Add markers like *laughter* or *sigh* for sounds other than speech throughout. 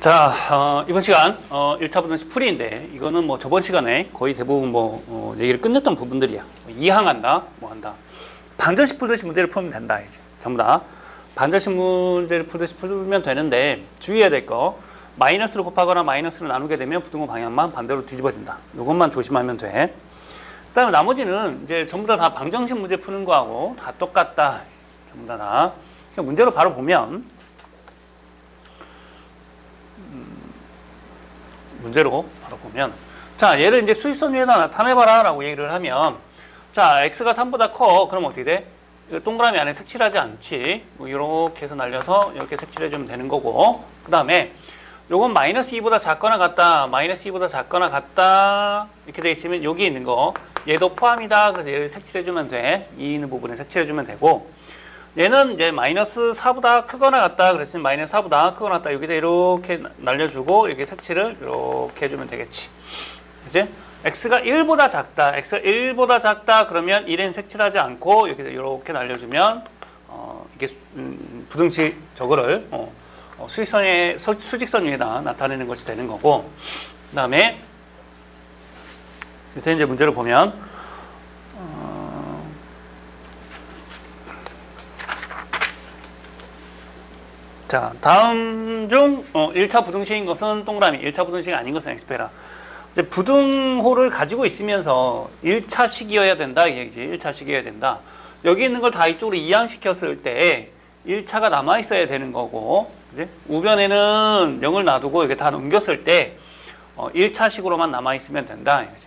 자, 어, 이번 시간 어, 1차 부등식 풀이인데 이거는 뭐 저번 시간에 거의 대부분 뭐 어, 얘기를 끝냈던 부분들이야. 뭐 이항한다, 뭐 한다. 반절식 풀듯이 문제를 풀면 된다 이제 전부 다 반절식 문제를 풀듯이 풀면 되는데 주의해야 될 거 마이너스로 곱하거나 마이너스로 나누게 되면 부등호 방향만 반대로 뒤집어진다. 이것만 조심하면 돼. 그다음에 나머지는 이제 전부 다, 다 방정식 문제 푸는 거하고 다 똑같다. 전부 다 다. 그냥 문제로 바로 보면 문제로 바로 보면 자 얘를 이제 수직선 위에다 나타내봐라 라고 얘기를 하면 자 x가 3보다 커. 그럼 어떻게 돼? 동그라미 안에 색칠하지 않지? 뭐 이렇게 해서 날려서 이렇게 색칠해주면 되는 거고. 그 다음에 요건 마이너스 2보다 작거나 같다. 마이너스 2보다 작거나 같다. 이렇게 돼 있으면 여기 있는 거 얘도 포함이다. 그래서 얘를 색칠해주면 돼 이 있는 부분에 색칠해주면 되고 얘는 이제 마이너스 4보다 크거나 같다 그랬으면 마이너스 4보다 크거나 같다. 여기다 이렇게 날려주고 이렇게 색칠을 이렇게 해주면 되겠지. 이제 x가 1보다 작다. x가 1보다 작다 그러면 1엔 색칠하지 않고 여기다 이렇게 날려주면 어, 이게 수- 음, 부등식 저거를 어, 어, 수직선에 서- 수직선 위에다 나타내는 것이 되는 거고 그 다음에 밑에 이제 문제를 보면 자, 다음 중 어, 1차 부등식인 것은 동그라미, 1차 부등식이 아닌 것은 엑스페라. 이제 부등호를 가지고 있으면서 1차식이어야 된다 이 얘기지. 1차식이어야 된다. 여기 있는 걸 다 이쪽으로 이항시켰을 때 1차가 남아 있어야 되는 거고, 이제 우변에는 0을 놔두고 이게 다 넘겼을 때 어, 1차식으로만 남아 있으면 된다. 이거지.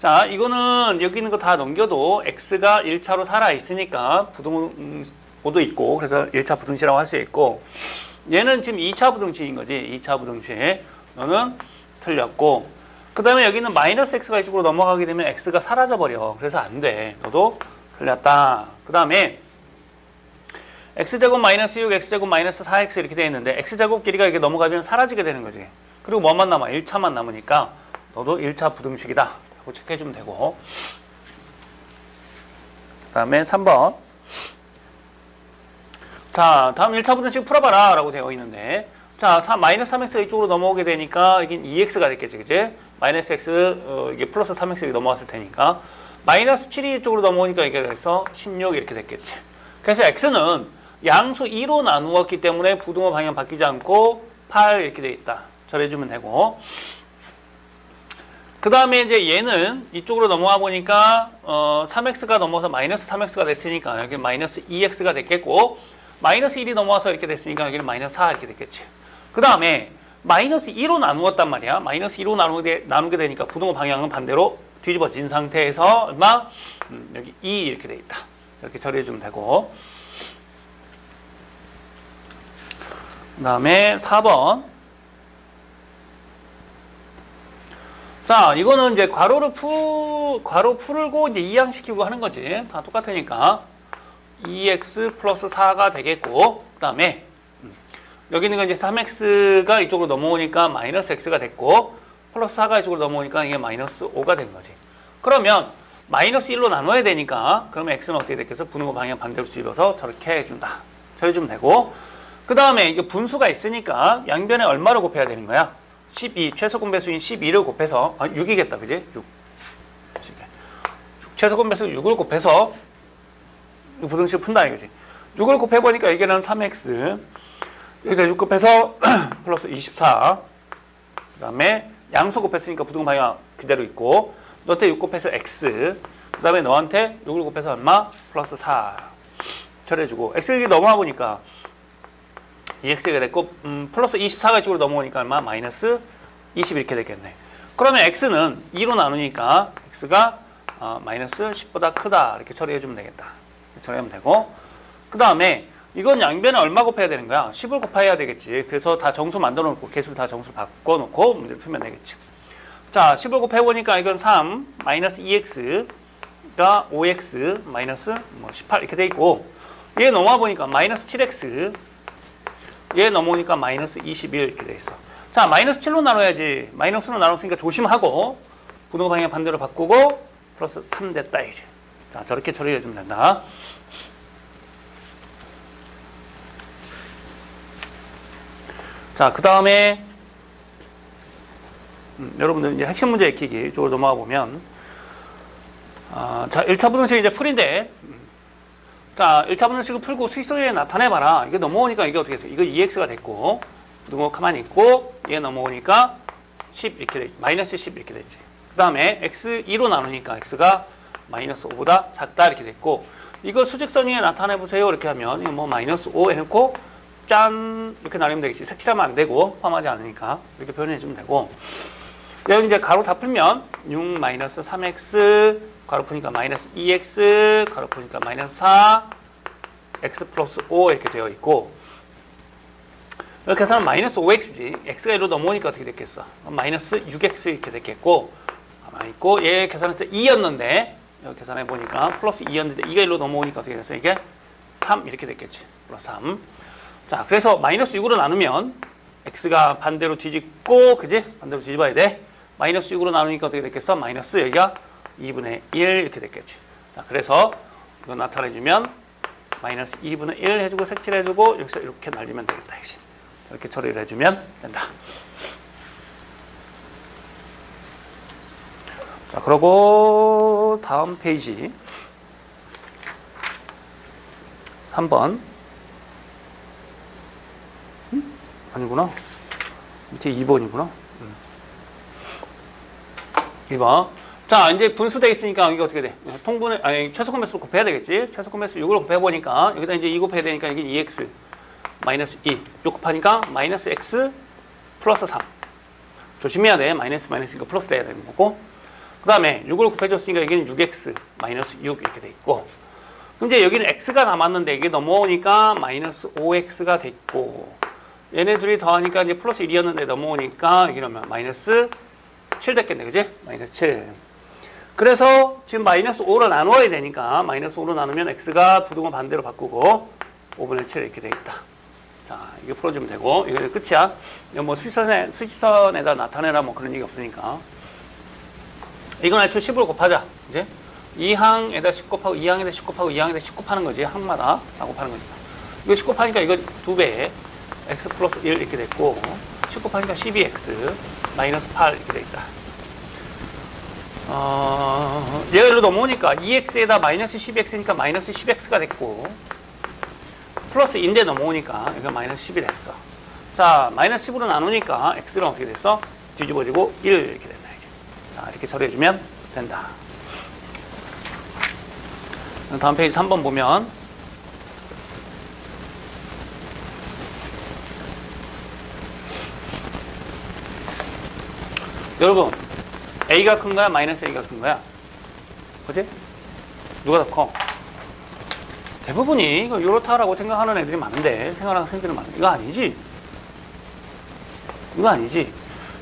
자, 이거는 여기 있는 거 다 넘겨도 x가 1차로 살아 있으니까 부등 호도 있고, 그래서 1차 부등식이라고 할 수 있고, 얘는 지금 2차 부등식인 거지. 2차 부등식. 너는 틀렸고. 그 다음에 여기는 마이너스 x가 이쪽으로 넘어가게 되면 x가 사라져 버려. 그래서 안 돼. 너도 틀렸다. 그 다음에 x제곱 마이너스 6, x제곱 마이너스 4x 이렇게 되어 있는데 x제곱 길이가 이렇게 넘어가면 사라지게 되는 거지. 그리고 뭐만 남아? 1차만 남으니까 너도 1차 부등식이다. 라고 체크해주면 되고. 그 다음에 3번. 자, 다음 1차 부등식 풀어봐라 라고 되어 있는데 자, 3, 마이너스 3x가 이쪽으로 넘어오게 되니까 이게 2x가 됐겠지, 그지? 마이너스 x, 어, 이게 플러스 3x 이렇게 넘어왔을 테니까 마이너스 7이 이쪽으로 넘어오니까 이게 돼서 16 이렇게 됐겠지. 그래서 x는 양수 2로 나누었기 때문에 부등호 방향 바뀌지 않고 8 이렇게 돼 있다. 절해주면 되고 그 다음에 이제 얘는 이쪽으로 넘어와 보니까 어, 3x가 넘어서 마이너스 3x가 됐으니까 여기 마이너스 2x가 됐겠고 마이너스 1이 넘어와서 이렇게 됐으니까 여기는 마이너스 4 이렇게 됐겠지. 그 다음에 마이너스 2로 나누었단 말이야. 마이너스 2로 나누게, 나누게 되니까 부등호 방향은 반대로 뒤집어진 상태에서 얼마? 음, 여기 2 이렇게 돼 있다. 이렇게 처리해주면 되고 그 다음에 4번 자, 이거는 이제 괄호를 푸, 괄호 풀고 이제 이항시키고 하는 거지. 다 똑같으니까. 2x 플러스 4가 되겠고, 그 다음에, 여기 있는 건 이제 3x가 이쪽으로 넘어오니까 마이너스 x가 됐고, 플러스 4가 이쪽으로 넘어오니까 이게 마이너스 5가 된 거지. 그러면, 마이너스 1로 나눠야 되니까, 그러면 x는 어떻게 됐겠어? 분호 방향 반대로 뒤집어서 저렇게 해준다. 저해주면 되고, 그 다음에 이게 분수가 있으니까 양변에 얼마를 곱해야 되는 거야? 12, 최소 공배수인 12를 곱해서, 아, 6이겠다, 그지? 6. 최소 공배수 6을 곱해서 이 부등식 푼다 이거지. 6을 곱해보니까 이게는 3x. 여기다 6 곱해서 *clears throat* 플러스 24. 그 다음에 양수 곱했으니까 부등 방향 그대로 있고, 너한테 6 곱해서 x. 그 다음에 너한테 6을 곱해서 얼마? 플러스 4. 처리해주고. x를 넘어가 보니까 2x가 됐고, 음, 플러스 24가 이쪽으로 넘어오니까 얼마? 마이너스 20 이렇게 되겠네. 그러면 x는 2로 나누니까 x가 어, 마이너스 10보다 크다. 이렇게 처리해주면 되겠다. 처리하면 되고 그 다음에 이건 양변에 얼마 곱해야 되는 거야? 10을 곱해야 되겠지. 그래서 다 정수 만들어 놓고 개수를 다 정수 바꿔 놓고 문제를 풀면 되겠지. 자, 10을 곱해 보니까 이건 3 마이너스 2x가 5x 마이너스 뭐18 이렇게 돼 있고 얘 넘어와 보니까 마이너스 7x 얘 넘어오니까 마이너스 21 이렇게 돼 있어. 자, 마이너스 7로 나눠야지. 마이너스로 나눴으니까 조심하고 부동 방향 반대로 바꾸고 플러스 3 됐다 이제. 자, 저렇게 처리해 주면 된다. 자, 그 다음에 음, 여러분들 이제 핵심 문제 익히기 쪽으로 넘어가 보면 아, 자 1차 부등식 이제 풀인데 음, 자 1차 부등식을 풀고 수식성에 나타내봐라. 이게 넘어오니까 이게 어떻게 돼요? 이거 2x가 됐고 누구 가만히 있고 얘 넘어오니까 10 이렇게 되지. 마이너스 10 이렇게 되지. 그 다음에 x 2로 나누니까 x가 마이너스 5보다 작다 이렇게 됐고 이거 수직선 위에 나타내 보세요. 이렇게 하면 이거 뭐 마이너스 5 해놓고 짠! 이렇게 나누면 되겠지. 색칠하면 안 되고 포함하지 않으니까 이렇게 표현해 주면 되고. 여기 이제 가로 다 풀면 6 마이너스 3x 가로 푸니까 마이너스 2x 가로 푸니까 마이너스 4 x 플러스 5 이렇게 되어 있고 이렇게 해서는 마이너스 5x지. X가 1로 넘어오니까 어떻게 됐겠어? 마이너스 6x 이렇게 됐겠고 가만히 있고 얘 계산했을 때 2였는데 여기 계산해 보니까 플러스 2였는데 2가 1로 넘어오니까 어떻게 됐어 이게 3 이렇게 됐겠지 플러스 3 자, 그래서 마이너스 6으로 나누면 x가 반대로 뒤집고, 그지? 반대로 뒤집어야 돼. 마이너스 6으로 나누니까 어떻게 됐겠어? 마이너스 여기가 2분의 1 이렇게 됐겠지. 자, 그래서 이거 나타내주면 마이너스 2분의 1 해주고 색칠해주고 여기서 이렇게 날리면 되겠다. 이렇게 처리를 해주면 된다. 자, 그러고 다음 페이지 3번 아니구나. 밑에 2번이구나. 2번. 자, 이제 분수돼 있으니까 이게 어떻게 돼? 통분을, 아니, 최소 공배수로 곱해야 되겠지? 최소 공배수 6으로 곱해 보니까 여기다 이제 2 곱해야 되니까 이게 2x 마이너스 2. 6 곱하니까 마이너스 x 플러스 3. 조심해야 돼. 마이너스 마이너스니까 플러스 돼야 되는 거고. 그 다음에 6으로 곱해줬으니까 여기는 6x 마이너스 6 이렇게 돼 있고. 이제 여기는 x가 남았는데 이게 넘어오니까 마이너스 5x가 됐고. 얘네 둘이 더하니까 이제 플러스 1이었는데 넘어오니까 이러면 마이너스 7 됐겠네, 그지? 마이너스 7. 그래서 지금 마이너스 5로 나누어야 되니까 마이너스 5로 나누면 x가 부등호 반대로 바꾸고 5분의 7 이렇게 되겠다. 자, 이거 풀어주면 되고 이거 끝이야. 뭐 수직선에, 수직선에다 나타내라 뭐 그런 얘기 없으니까. 이건 애초에 10으로 곱하자. 이제 2항에다 10 곱하고 2항에다 10 곱하고 2항에다 10 곱하는 거지. 항마다 다 곱하는 거니까. 이거 10 곱하니까 이거 두 배. x 플러스 1 이렇게 됐고 10 곱하니까 12x 마이너스 8 이렇게 되있다 어, 얘로 넘어오니까 2x에다 마이너스 12x니까 마이너스 10x가 됐고 플러스 인데 넘어오니까 이거 마이너스 10이 됐어. 자 마이너스 10으로 나누니까 x는 어떻게 됐어? 뒤집어지고 1 이렇게 된다. 이렇게 처리해주면 된다. 다음 페이지 3번 보면 여러분 A가 큰 거야? 마이너스 A가 큰 거야? 그지? 누가 더 커? 대부분이 이거 요렇다라고 생각하는 애들이 많은데 생각하는 학생들이 많은데 이거 아니지? 이거 아니지?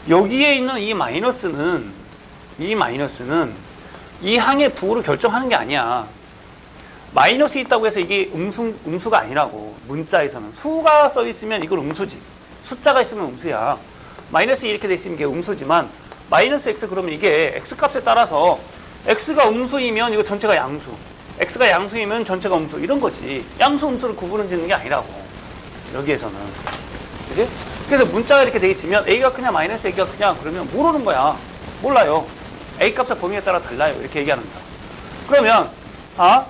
여기에 있는 이 마이너스는 이 마이너스는 이 항의 부호를 결정하는 게 아니야. 마이너스 있다고 해서 이게 음수, 음수가 아니라고. 문자에서는. 수가 써 있으면 이걸 음수지. 숫자가 있으면 음수야. 마이너스 이렇게 돼 있으면 이게 음수지만 마이너스 x 그러면 이게 x 값에 따라서 x가 음수이면 이거 전체가 양수. x가 양수이면 전체가 음수. 이런 거지. 양수 음수를 구분을 짓는 게 아니라고. 여기에서는. 그지? 그래서 문자가 이렇게 돼 있으면 a가 크냐 마이너스 a가 크냐 그러면 모르는 거야. 몰라요 a 값의 범위에 따라 달라요 이렇게 거야 그러면 아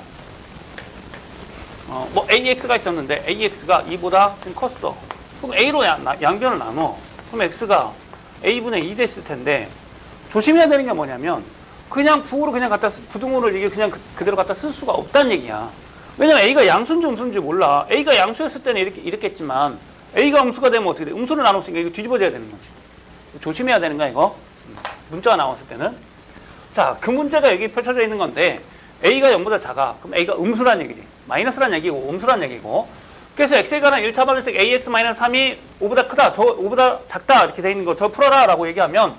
어, 뭐 AX가 있었는데 AX가 2보다 좀 컸어. 그럼 A로 양, 양변을 나눠. 그럼 X가 A분의 2 됐을 텐데 조심해야 되는 게 뭐냐면 그냥 부호로 그냥 갖다 쓰- 부등호를 이게 그냥 그, 대로 갖다 쓸 수가 없다는 얘기야. 왜냐면 A가 양수인지 음수인지 몰라. A가 양수였을 때는 이렇게 이랬겠지만 A가 음수가 되면 어떻게 돼? 음수를 나눴으니까 이거 뒤집어져야 되는 거지. 조심해야 되는 거야 이거. 음, 문자가 나왔을 때는. 자, 그 문제가 여기 펼쳐져 있는 건데 A가 0보다 작아. 그럼 A가 음수란 얘기지. 마이너스란 얘기고 음수란 얘기고. 그래서 x에 관한 1차 방정식 ax 3이 5보다 크다. 저 5보다 작다. 이렇게 돼 있는 거 저 풀어라 라고 얘기하면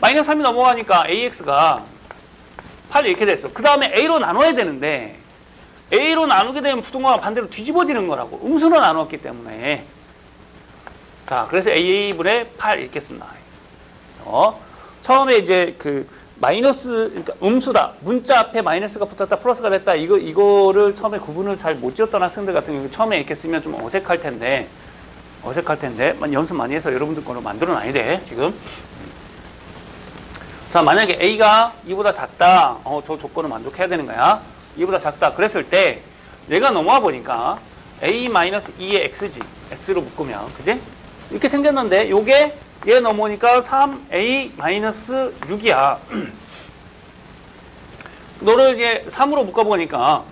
마이너스 3이 넘어가니까 ax가 8 이렇게 됐어. 그 다음에 a로 나눠야 되는데 a로 나누게 되면 부동호가 반대로 뒤집어지는 거라고. 음수로 나누었기 때문에. 자, 그래서 a분의 8 이렇게 쓴다. 어? 처음에 이제 그 마이너스 그러니까 음수다 문자 앞에 마이너스가 붙었다 플러스가 됐다 이거 이거를 처음에 구분을 잘 못 지었던 학생들 같은 경우 처음에 이렇게 쓰면 좀 어색할 텐데 어색할 텐데 만 연습 많이 해서 여러분들 거로 만들어 놔야 돼 지금 자, 만약에 A가 2보다 작다. 어, 저 조건을 만족해야 되는 거야. 2보다 작다. 그랬을 때 얘가 넘어와 보니까 A-2의 X지. X로 묶으면. 그지? 이렇게 생겼는데 요게 얘 넘어오니까 3A-6이야. *clears throat* 너를 이제 3으로 묶어보니까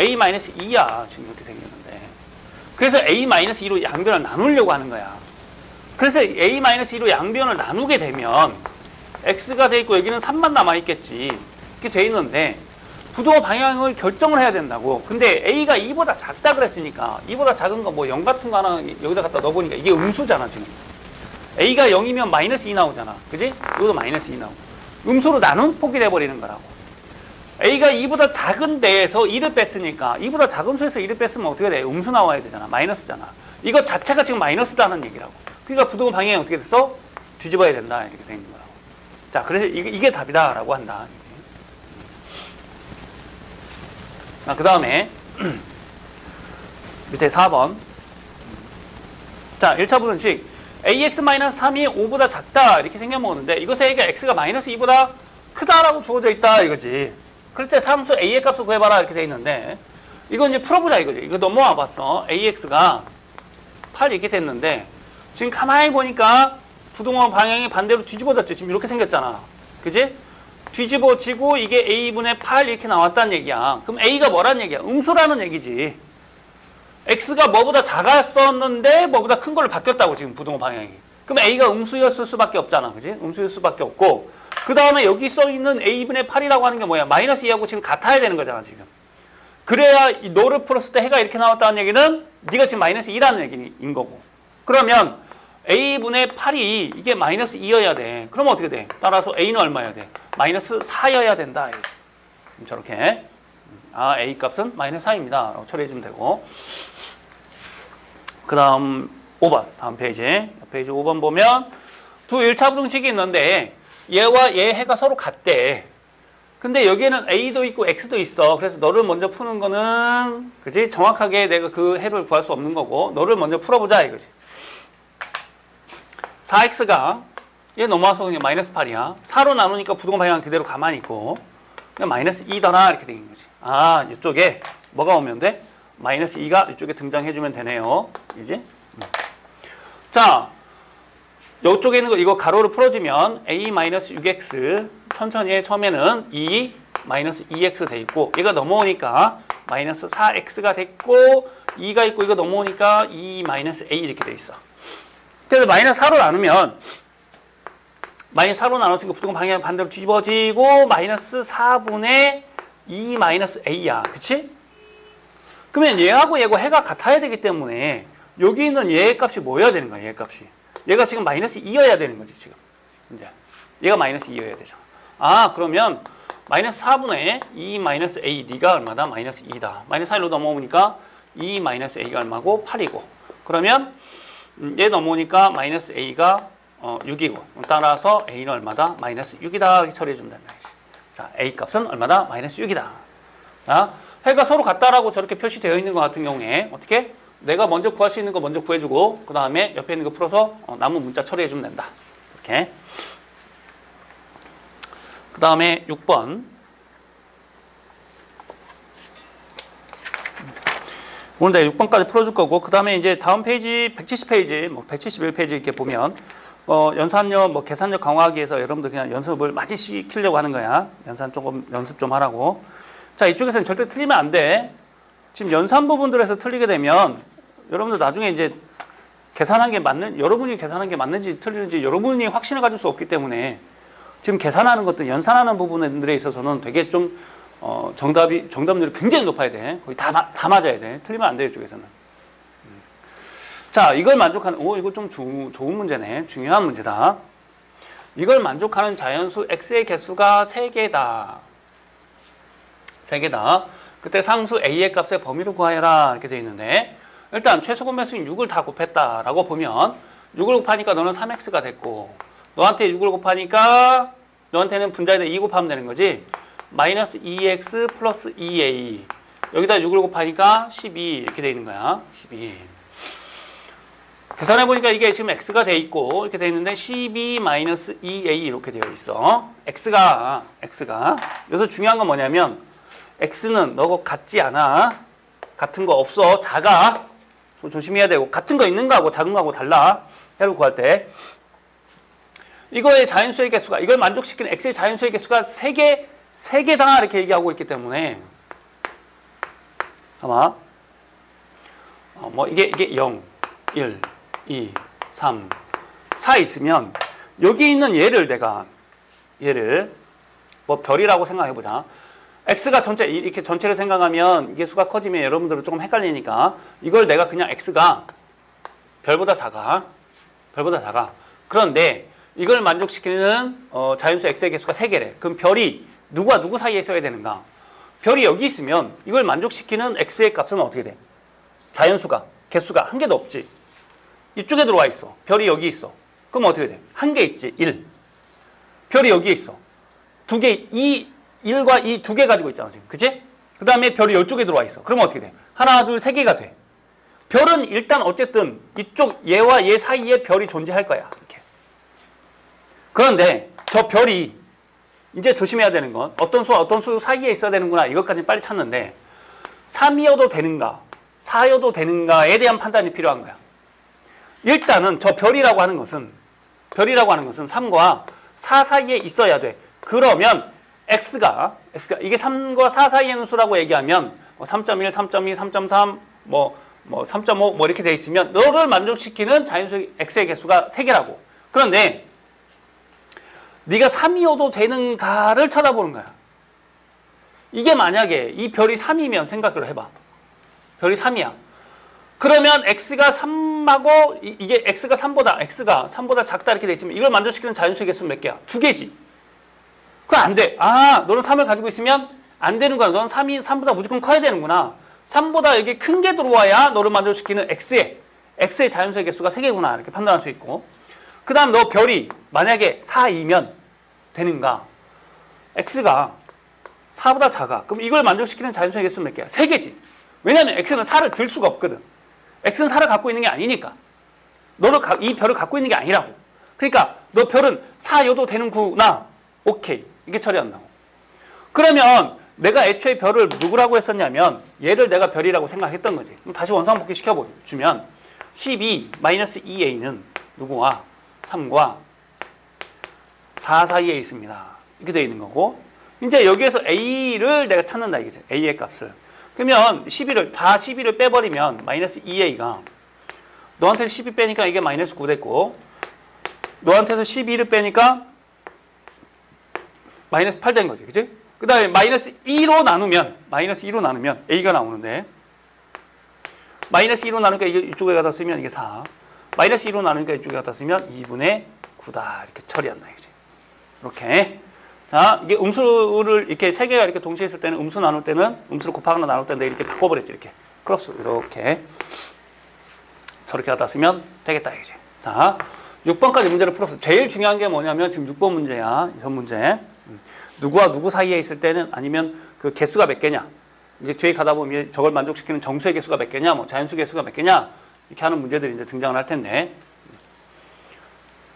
A-2야. 지금 이렇게 생겼는데. 그래서 A-2로 양변을 나누려고 하는 거야. 그래서 A-2로 양변을 나누게 되면 X가 돼 있고 여기는 3만 남아 있겠지. 이렇게 돼 있는데 부동호 방향을 결정을 해야 된다고. 근데 A가 2보다 작다 그랬으니까 2보다 작은 거 뭐 0 같은 거 하나 여기다 갖다 넣어보니까 이게 음수잖아 지금. A가 0이면 마이너스 2 나오잖아. 그지? 이것도 마이너스 2 나오고. 음수로 나눈 폭이 돼버리는 거라고. A가 2보다 작은 데에서 2를 뺐으니까 2보다 작은 수에서 2를 뺐으면 어떻게 돼? 음수 나와야 되잖아. 마이너스잖아. 이거 자체가 지금 마이너스다는 얘기라고. 그러니까 부동호 방향이 어떻게 됐어? 뒤집어야 된다. 이렇게 된 거라고. 자, 그래서 이게, 이게 답이다라고 한다. 아, 그 다음에 *clears throat* 밑에 4번. 자, 1차 부분식 ax-3이 5보다 작다 이렇게 생겨먹었는데 이것의 A가 x가 마이너스 2보다 크다라고 주어져 있다 이거지. 그럴 때 상수 a의 값을 구해봐라 이렇게 돼 있는데 이거 이제 풀어보자 이거지. 이거 넘어와 봤어. ax가 8 이렇게 됐는데 지금 가만히 보니까 부동호 방향이 반대로 뒤집어졌죠. 지금 이렇게 생겼잖아. 그지? 뒤집어지고 이게 a분의 8 이렇게 나왔다는 얘기야. 그럼 a가 뭐란 얘기야? 음수라는 얘기지. x가 뭐보다 작았었는데 뭐보다 큰 걸로 바뀌었다고 지금 부동호 방향이. 그럼 a가 음수였을 수밖에 없잖아. 그지? 음수일 수밖에 없고 그 다음에 여기 써 있는 a분의 8이라고 하는 게 뭐야? 마이너스 2하고 지금 같아야 되는 거잖아 지금. 그래야 이 노를 풀었을 때 해가 이렇게 나왔다는 얘기는 네가 지금 마이너스 2라는 얘기인 거고. 그러면 a분의 8이 이게 마이너스 2여야 돼. 그러면 어떻게 돼? 따라서 a는 얼마여야 돼? 마이너스 4여야 된다. 저렇게. 아, a 값은 마이너스 4입니다. 처리해 주면 되고. 그 다음 5번. 다음 페이지. 페이지 5번 보면 두 1차 부등식이 있는데 얘와 얘 해가 서로 같대. 근데 여기에는 a도 있고 x도 있어. 그래서 너를 먼저 푸는 거는 그지? 정확하게 내가 그 해를 구할 수 없는 거고 너를 먼저 풀어보자 이거지. 4x가 얘 넘어와서 그냥 마이너스 8이야. 4로 나누니까 부동 방향 그대로 가만히 있고 그냥 마이너스 2더나 이렇게 되는 거지. 아 이쪽에 뭐가 오면 돼? 마이너스 2가 이쪽에 등장해주면 되네요. 이제 음. 자 이쪽에 있는 거 이거 가로로 풀어주면 a-6x 천천히 해. 처음에는 2 마이너스 2x 돼 있고 얘가 넘어오니까 마이너스 4x가 됐고 2가 있고 이거 넘어오니까 2 마이너스 a 이렇게 돼 있어. 그래서 마이너스 4로 나누면 마이너스 4로 나눴으니까 부동 방향 반대로 뒤집어지고 마이너스 4분의 2 마이너스 a야. 그치? 그러면 얘하고 얘고 해가 같아야 되기 때문에 여기 있는 얘의 값이 뭐여야 되는 거야, 얘 값이. 얘가 지금 마이너스 2여야 되는 거지, 지금. 이제. 얘가 마이너스 2여야 되죠. 아, 그러면 마이너스 4분의 2 마이너스 a, 네가 얼마다? 마이너스 2다. 마이너스 4로 넘어오니까 2 마이너스 a가 얼마고? 8이고. 그러면 음, 얘 넘어오니까 마이너스 a가 어, 6이고. 따라서 a는 얼마다? 마이너스 6이다. 이렇게 처리해 주면 된다. 자, a 값은 얼마다? 마이너스 6이다. 자, 해가 서로 같다라고 저렇게 표시되어 있는 것 같은 경우에 어떻게? 내가 먼저 구할 수 있는 거 먼저 구해주고 그 다음에 옆에 있는 거 풀어서 어, 남은 문자 처리해 주면 된다. 이렇게. 그 다음에 6번. 오늘 내가 6번까지 풀어줄 거고 그 다음에 이제 다음 페이지 170페이지, 뭐 171페이지 이렇게 보면 어, 연산력, 뭐 계산력 강화하기 위해서 여러분들 그냥 연습을 많이 시키려고 하는 거야. 연산 조금 연습 좀 하라고. 자 이쪽에서는 절대 틀리면 안 돼. 지금 연산 부분들에서 틀리게 되면 여러분들 나중에 이제 계산한 게 맞는 여러분이 계산한 게 맞는지 틀리는지 여러분이 확신을 가질 수 없기 때문에 지금 계산하는 것들 연산하는 부분들에 있어서는 되게 좀 어, 정답이 정답률이 굉장히 높아야 돼. 거의 다, 마- 다 맞아야 돼. 틀리면 안 돼, 이쪽에서는. 음. 자, 이걸 만족하는 오, 이거 좀 주, 좋은 문제네. 중요한 문제다. 이걸 만족하는 자연수 x의 개수가 3개다. 3개다. 그때 상수 a의 값의 범위를 구하여라 이렇게 되어 있는데 일단 최소 공배수인 6을 다 곱했다라고 보면 6을 곱하니까 너는 3x가 됐고 너한테 6을 곱하니까 너한테는 분자에다 2 곱하면 되는 거지 마이너스 2x 플러스 2a 여기다 6을 곱하니까 12 이렇게 되어 있는 거야 12 계산해 보니까 이게 지금 x가 돼 있고 이렇게 돼 있는데 12-2a 이렇게 되어 있어. x가 x가 여기서 중요한 건 뭐냐면 x는 너거 같지 않아. 같은 거 없어. 작아. 좀 조심해야 되고 같은 거 있는 거하고 작은 거하고 달라. 해를 구할 때 이거의 자연수의 개수가 이걸 만족시키는 x의 자연수의 개수가 3개 3개다 이렇게 얘기하고 있기 때문에 아마 어, 뭐 이게 이게 0, 1, 2, 3, 4 있으면 여기 있는 얘를 내가 얘를 뭐 별이라고 생각해 보자. x가 전체 이렇게 전체를 생각하면 이게 수가 커지면 여러분들은 조금 헷갈리니까 이걸 내가 그냥 x가 별보다 작아. 별보다 작아. 그런데 이걸 만족시키는 어, 자연수 x의 개수가 3개래. 그럼 별이 누구와 누구 사이에 있어야 되는가? 별이 여기 있으면 이걸 만족시키는 x의 값은 어떻게 돼? 자연수가 개수가 한 개도 없지. 이쪽에 들어와 있어. 별이 여기 있어. 그럼 어떻게 돼? 한 개 있지. 1. 별이 여기에 있어. 두 개, 이 1과 이 두 개 가지고 있잖아, 지금. 그치? 그 다음에 별이 이쪽에 들어와 있어. 그러면 어떻게 돼? 하나, 둘, 세 개가 돼. 별은 일단 어쨌든 이쪽 얘와 얘 사이에 별이 존재할 거야. 이렇게. 그런데 저 별이 이제 조심해야 되는 건 어떤 수와 어떤 수 사이에 있어야 되는구나. 이것까지 빨리 찾는데 3이어도 되는가, 4여도 되는가에 대한 판단이 필요한 거야. 일단은 저 별이라고 하는 것은 별이라고 하는 것은 3과 4 사이에 있어야 돼. 그러면 x가 x가 이게 3과 4 사이에 있는 수라고 얘기하면 3.1, 3.2, 3.3, 뭐, 뭐 3.5 뭐 이렇게 돼 있으면 너를 만족시키는 자연수 x의 개수가 3개라고. 그런데 네가 3이어도 되는가를 쳐다보는 거야. 이게 만약에 이 별이 3이면 생각을 해봐. 별이 3이야. 그러면 x가 3하고 이- 이게 x가 3보다 x가 3보다 작다 이렇게 돼 있으면 이걸 만족시키는 자연수의 개수는 몇 개야? 두 개지. 그건 안 돼. 아, 너는 3을 가지고 있으면 안 되는 거야. 너는 3이 3보다 무조건 커야 되는구나. 3보다 이게 큰게 들어와야 너를 만족시키는 x의 x의 자연수의 개수가 3개구나. 이렇게 판단할 수 있고. 그다음 너 별이 만약에 4이면 되는가? x가 4보다 작아. 그럼 이걸 만족시키는 자연수의 개수는 몇 개야? 3개지. 왜냐면 x는 4를 들 수가 없거든. x는 4를 갖고 있는 게 아니니까. 너는 가- 이 별을 갖고 있는 게 아니라고. 그러니까 너 별은 4여도 되는구나. 오케이. 이게 처리한다고. 그러면 내가 애초에 별을 누구라고 했었냐면 얘를 내가 별이라고 생각했던 거지. 그럼 다시 원상복귀 시켜주면 12-2a는 누구와 3과 4 사이에 있습니다. 이렇게 되어 있는 거고 이제 여기에서 a를 내가 찾는다 이거죠. a의 값을. 그러면 12를 다 12를 빼버리면 마이너스 2a가 너한테서 12 빼니까 이게 마이너스 9 됐고 너한테서 12를 빼니까 마이너스 8 된 거지. 그치? 그 다음에 마이너스 2로 나누면 마이너스 2로 나누면 a가 나오는데 마이너스 2로 나누니까 이게 이쪽에 갖다 쓰면 이게 4 마이너스 2로 나누니까 이쪽에 갖다 쓰면 2분의 9다 이렇게 처리한다 이거지. 이렇게 자 이게 음수를 이렇게 세 개가 이렇게 동시에 있을 때는 음수 나눌 때는 음수를 곱하거나 나눌 때는 이렇게 바꿔버렸지 이렇게 크로스 이렇게 저렇게 갖다 쓰면 되겠다 이거지. 자 6번까지 문제를 풀었어. 제일 중요한 게 뭐냐면 지금 6번 문제야. 이전 문제. 음. 누구와 누구 사이에 있을 때는 아니면 그 개수가 몇 개냐. 이제 뒤에 가다 보면 저걸 만족시키는 정수의 개수가 몇 개냐, 뭐 자연수 개수가 몇 개냐 이렇게 하는 문제들이 이제 등장을 할 텐데.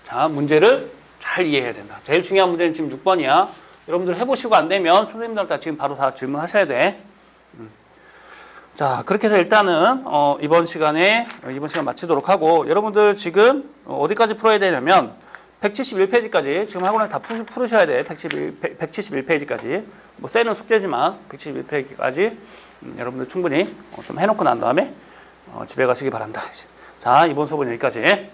자 문제를 잘 이해해야 된다. 제일 중요한 문제는 지금 6번이야. 여러분들 해보시고 안 되면 선생님들 다 지금 바로 다 질문하셔야 돼. 음. 자 그렇게 해서 일단은 어, 이번 시간에 어, 이번 시간 마치도록 하고 여러분들 지금 어, 어디까지 풀어야 되냐면 171페이지까지 지금 학원에 다 푸, 풀으셔야 돼. 171, 171페이지까지. 뭐 쎄는 숙제지만 171페이지까지 음, 여러분들 충분히 어, 좀 해놓고 난 다음에 어, 집에 가시기 바란다. 자 이번 수업은 여기까지.